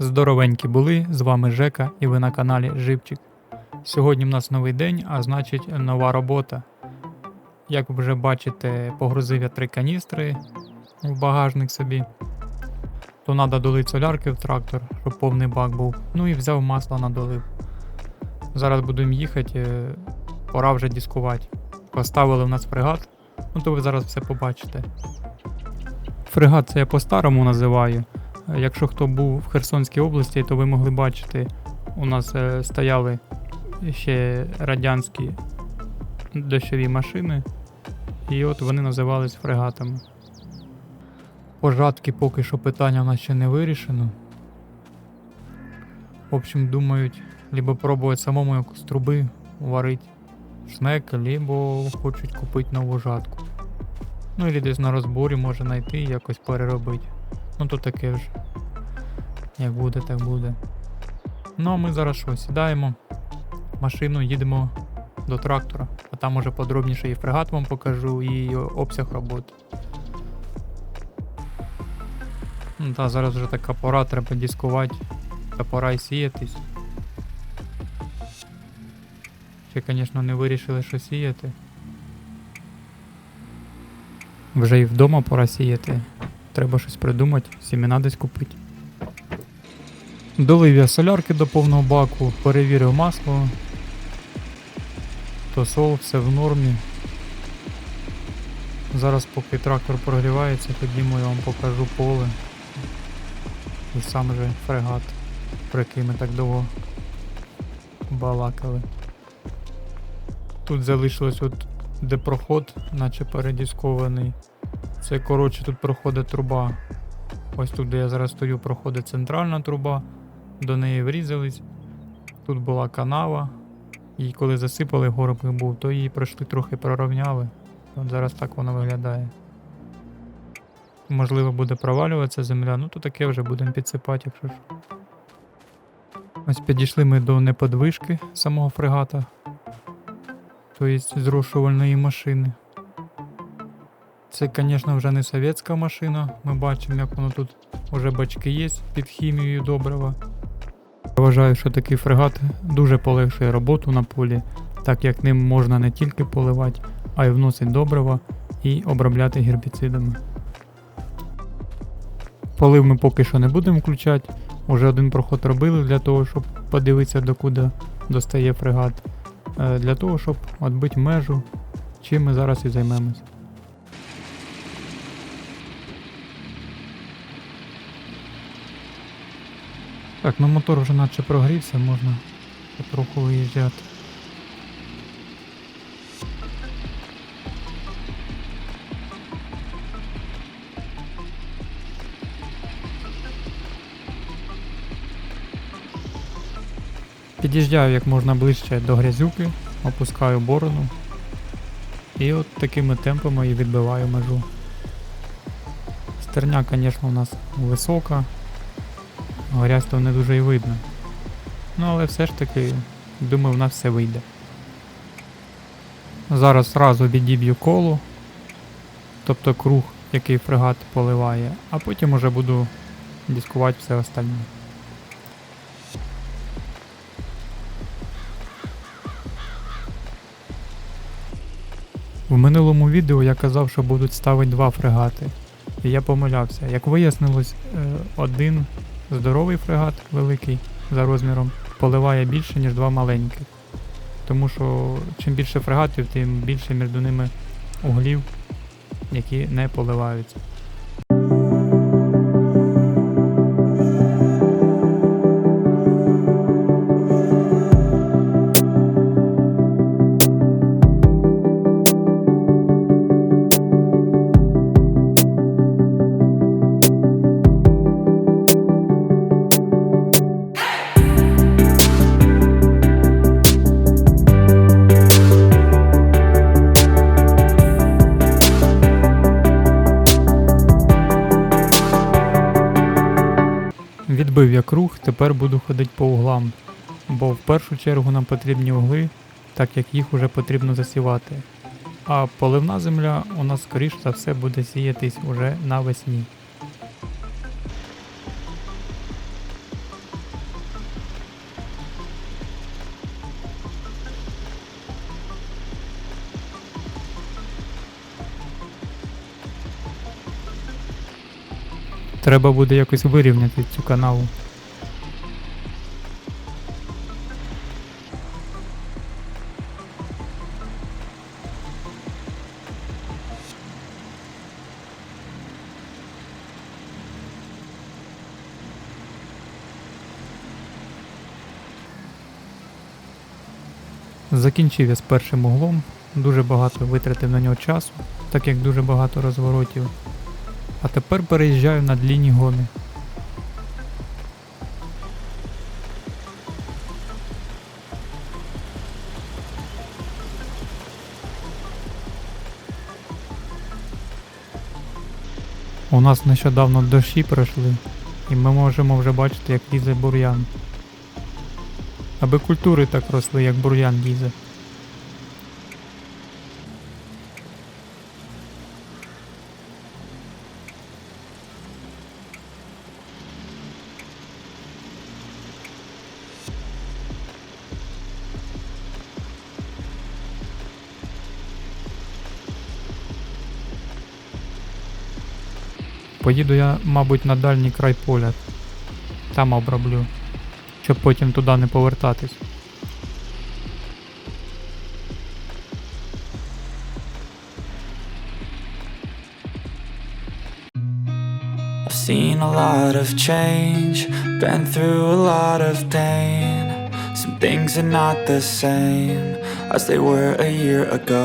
Здоровенькі були, з вами Жека і ви на каналі Живчик. Сьогодні в нас новий день, а значить нова робота. Як ви вже бачите, погрузив я три каністри в багажник собі. То треба долити солярки в трактор, щоб повний бак був. Ну і взяв масло надолив. Зараз будемо їхати, е, пора вже дискувати. Поставили в нас фрегат, ну то ви зараз все побачите. Фрегат це я по-старому називаю. Якщо хто був в Херсонській області, то ви могли бачити, у нас е, стояли ще радянські дощові машини, і от вони називались фрегатами. Пожатки поки що питання в нас ще не вирішено. В общем, думають, либо пробувати самому як з труби варити шнек, либо хочуть купити нову жатку. Ну і десь на розборі може знайти і якось переробити. Ну то таке ж. Як буде, так буде. Ну а ми зараз що, сідаємо машину, їдемо до трактора, а там уже подробніше і фрегат вам покажу, і обсяг роботи. Ну та зараз вже така пора, треба дискувати, та пора й сіятись. Ще, звісно, не вирішили, що сіяти. Вже і вдома пора сіяти. Треба щось придумати, сімена десь купити. Долив я солярки до повного баку, перевірив масло. Тосол, все в нормі. Зараз поки трактор прогрівається, ходімо я вам покажу поле. І сам же фрегат, про який ми так довго балакали. Тут залишилось от де проход, наче передіскований. Це коротше тут проходить труба. Ось тут, де я зараз стою, проходить центральна труба. До неї врізались. Тут була канава. І коли засипали горбик був, то її пройшли трохи прорівняли. От зараз так воно виглядає. Можливо, буде провалюватися земля, ну то таке вже будемо підсипати, якщо ж. Ось підійшли ми до неподвижки самого фрегата. Тобто зрушувальної машини. Це, звісно, вже не совєтська машина. Ми бачимо, як воно тут вже бачки є під хімією добрива. Я вважаю, що такий фрегат дуже полегшує роботу на полі, так як ним можна не тільки поливати, а й вносити добрива і обробляти гербіцидами. Полив ми поки що не будемо включати. Уже один проход робили для того, щоб подивитися, докуди достає фрегат. Е, Для того, щоб відбити межу, чим ми зараз і займемось. Так, ну мотор вже наче прогрівся, можна потроху виїжджати. Під'їжджаю як можна ближче до грязюки, опускаю борону. І от такими темпами і відбиваю межу. Стерня, звісно, у нас висока, Грязь не дуже і видно. Ну, але все ж таки, думаю, в нас все вийде. Зараз зразу відіб'ю коло, тобто круг, який фрегат поливає, а потім уже буду дискувати все остальне. В минулому відео я казав, що будуть ставити два фрегати. І я помилявся. Як вияснилось, е, один здоровий фрегат великий за розміром поливає більше, ніж два маленьких. Тому що чим більше фрегатів, тим більше між ними углів, які не поливаються. Відбив я круг, тепер буду ходити по углам, бо в першу чергу нам потрібні угли, так як їх уже потрібно засівати. А поливна земля у нас скоріш за все буде сіятись уже навесні. Треба буде якось вирівняти цю канаву. Закінчив я з першим углом, дуже багато витратив на нього часу, так як дуже багато розворотів. А тепер переїжджаю на длінні гони. У нас нещодавно дощі пройшли, і ми можемо вже бачити, як лізе бур'ян. Аби культури так росли, як бур'ян лізе. Поїду я, мабуть, на дальній край поля. Там оброблю, щоб потім туди не повертатись. Seen a lot of change, been through a lot of pain. Some things are not the same as they were a year ago.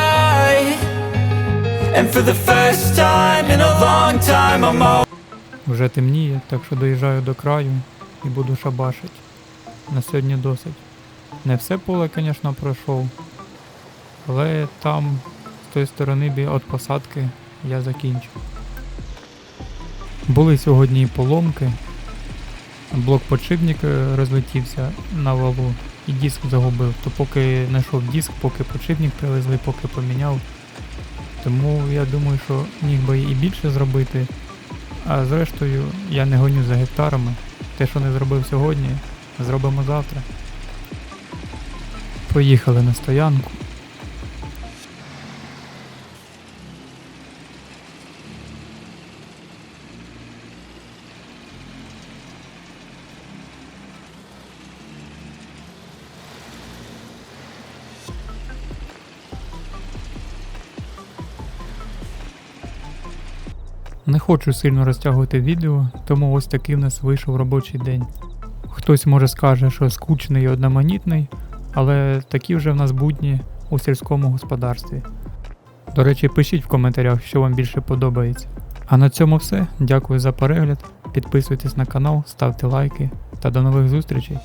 Вже темніє, так що доїжджаю до краю і буду шабашить. На сьогодні досить. Не все поле, звісно, пройшов. Але там, з тої сторони від посадки, я закінчу. Були сьогодні і поломки. Блок подшипник е, розлетівся на валу і диск загубив. То поки знайшов диск, поки подшипник привезли, поки поміняв. Тому я думаю, що міг би і більше зробити. А зрештою, я не гоню за гектарами. Те, що не зробив сьогодні, зробимо завтра. Поїхали на стоянку. Не хочу сильно розтягувати відео, тому ось такий в нас вийшов робочий день. Хтось може скаже, що скучний і одноманітний, але такі вже в нас будні у сільському господарстві. До речі, пишіть в коментарях, що вам більше подобається. А на цьому все. Дякую за перегляд. Підписуйтесь на канал, ставте лайки та до нових зустрічей.